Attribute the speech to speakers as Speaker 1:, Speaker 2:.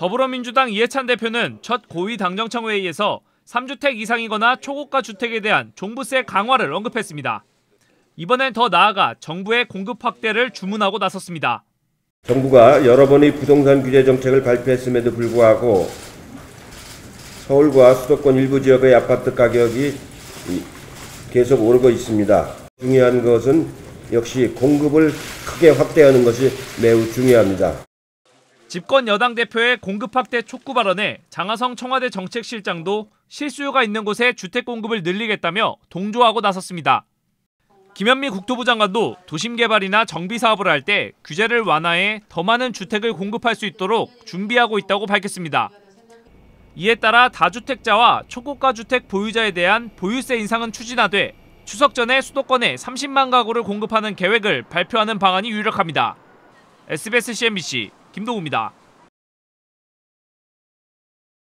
Speaker 1: 더불어민주당 이해찬 대표는 첫 고위 당정청 회의에서 3주택 이상이거나 초고가 주택에 대한 종부세 강화를 언급했습니다. 이번엔 더 나아가 정부의 공급 확대를 주문하고 나섰습니다.
Speaker 2: 정부가 여러 번의 부동산 규제 정책을 발표했음에도 불구하고 서울과 수도권 일부 지역의 아파트 가격이 계속 오르고 있습니다. 중요한 것은 역시 공급을 크게 확대하는 것이 매우 중요합니다.
Speaker 1: 집권 여당 대표의 공급 확대 촉구 발언에 장하성 청와대 정책실장도 실수요가 있는 곳에 주택 공급을 늘리겠다며 동조하고 나섰습니다. 김현미 국토부 장관도 도심 개발이나 정비 사업을 할 때 규제를 완화해 더 많은 주택을 공급할 수 있도록 준비하고 있다고 밝혔습니다. 이에 따라 다주택자와 초고가 주택 보유자에 대한 보유세 인상은 추진하되 추석 전에 수도권에 30만 가구를 공급하는 계획을 발표하는 방안이 유력합니다. SBS CNBC 김동우입니다.